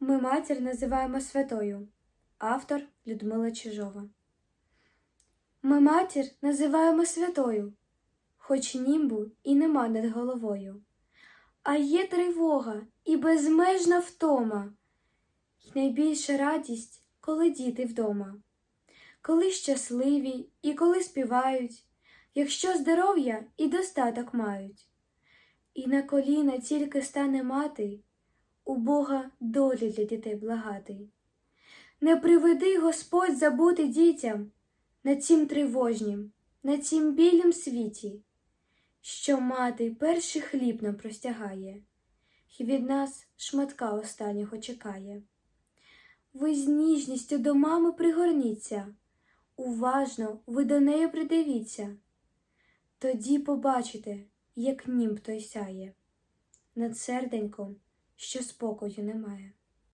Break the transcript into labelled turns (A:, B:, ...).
A: Ми матір називаємо святою. Автор Людмила Чижова. Ми матір називаємо святою, хоч німбу і нема над головою. А є тривога і безмежна втома, й найбільша радість, коли діти вдома, коли щасливі і коли співають, якщо здоров'я і достаток мають. І на коліна тільки стане мати, у Бога долі для дітей благати. Не приведи Господь забути дітям на цім тривожнім, на цім білім світі, що мати перший хліб нам простягає, і від нас шматка останнього чекає. Ви з ніжністю до мами пригорніться, уважно ви до неї придивіться, тоді побачите, як німб той сяє, над серденьком, що спокою немає.